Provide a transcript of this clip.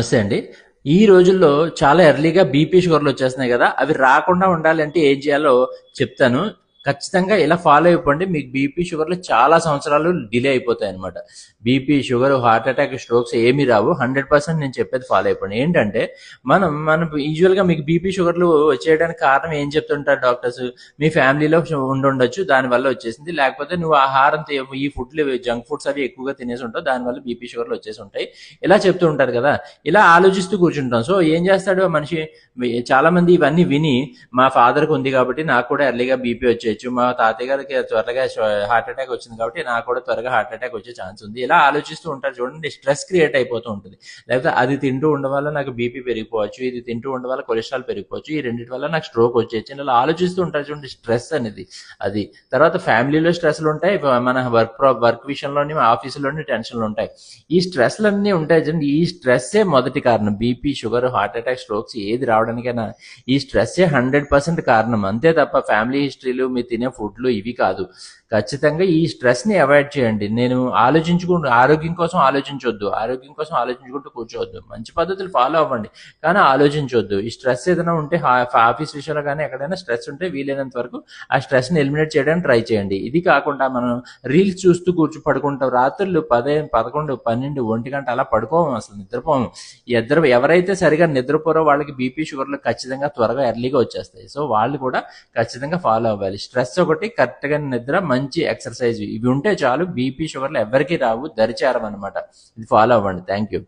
నమస్తే అండి ఈ రోజుల్లో చాలా ఎర్లీగా బీపీ షుగర్లు వచ్చేస్తున్నాయి కదా అవి రాకుండా ఉండాలంటే ఏం చేయాలో చెప్తాను. ఖచ్చితంగా ఇలా ఫాలో అయిపోండి. మీకు బీపీ షుగర్లు చాలా సంవత్సరాలు డిలే అయిపోతాయి అనమాట BP sugar heart attack strokes ఏమీ రావు. హండ్రెడ్ పర్సెంట్ నేను చెప్పేది ఫాలో అయిపోండి. ఏంటంటే మనం మనం యూజువల్గా మీకు బీపీ షుగర్లు వచ్చేయడానికి కారణం ఏం చెప్తుంటారు డాక్టర్స్ మీ ఫ్యామిలీలో ఉండుండొచ్చు దానివల్ల వచ్చేసింది. లేకపోతే నువ్వు ఆహారం ఈ ఫుడ్లు జంక్ ఫుడ్స్ అవి ఎక్కువగా తినేసి ఉంటావు దానివల్ల బీపీ షుగర్లు వచ్చేసి ఉంటాయి. ఇలా చెప్తూ ఉంటారు కదా. ఇలా ఆలోచిస్తూ కూర్చుంటాం. సో ఏం చేస్తాడు మనిషి? చాలా మంది ఇవన్నీ విని మా ఫాదర్కి ఉంది కాబట్టి నాకు కూడా ఎర్లీగా బీపీ వచ్చేయచ్చు మా తాతయ్య గారికి త్వరగా హార్ట్ అటాక్ వచ్చింది కాబట్టి నాకు కూడా త్వరగా హార్ట్ అటాక్ వచ్చే ఛాన్స్ ఉంది. ఇలా ఆలోచిస్తూ ఉంటారు చూడండి స్ట్రెస్ క్రియేట్ అయిపోతూ ఉంటుంది. లేకపోతే అది తింటూ ఉండడం వల్ల నాకు బీపీ పెరిగిపోవచ్చు ఇది తింటూ ఉండడం వల్ల కొలెస్ట్రాల్ పెరిగిపోవచ్చు ఈ రెండింటి వల్ల నాకు స్ట్రోక్ వచ్చేయచ్చు ఇలా ఆలోచిస్తూ ఉంటారు చూడండి స్ట్రెస్ అనేది. అది తర్వాత ఫ్యామిలీలో స్ట్రెస్లు ఉంటాయి మన వర్క్ వర్క్ విషయంలోని ఆఫీసులోని టెన్షన్లు ఉంటాయి. ఈ స్ట్రెస్లు అన్నీ ఉంటాయి చూడండి ఈ స్ట్రెస్సే మొదటి కారణం. BP sugar heart attack strokes ఏది రావడానికైనా ఈ స్ట్రెస్సే హండ్రెడ్ పర్సెంట్ కారణం. అంతే తప్ప ఫ్యామిలీ హిస్టరీలు మీరు తినే ఫుడ్లు ఇవి కాదు. ఖచ్చితంగా ఈ స్ట్రెస్ని అవాయిడ్ చేయండి. నేను ఆలోచించుకుంటూ ఆరోగ్యం కోసం ఆలోచించొద్దు. ఆరోగ్యం కోసం ఆలోచించుకుంటూ కూర్చోవద్దు. మంచి పద్ధతులు ఫాలో అవ్వండి. కానీ ఆలోచించొద్దు. ఈ స్ట్రెస్ ఏదైనా ఉంటే ఆఫీస్ విషయంలో కానీ ఎక్కడైనా స్ట్రెస్ ఉంటే వీలైనంత వరకు ఆ స్ట్రెస్ని ఎలిమినేట్ చేయడానికి ట్రై చేయండి. ఇది కాకుండా మనం రీల్స్ చూస్తూ కూర్చు పడుకుంటాం. రాత్రులు పదే పదకొండు పన్నెండు ఒంటి గంట అలా పడుకోము అసలు నిద్రపోము. ఇద్దరు ఎవరైతే సరిగా నిద్రపోరో వాళ్ళకి బీపీ షుగర్లు ఖచ్చితంగా త్వరగా ఎర్లీగా వచ్చేస్తాయి. సో వాళ్ళు కూడా ఖచ్చితంగా ఫాలో అవ్వాలి. స్ట్రెస్ ఒకటి కరెక్ట్గా నిద్ర మంచి ఎక్సర్సైజ్. ఇవి ఉంటే చాలు బీపీ షుగర్లు ఎవరికి రావు. దరిచారం అనమాట ఇది ఫాలో అవ్వండి. Thank you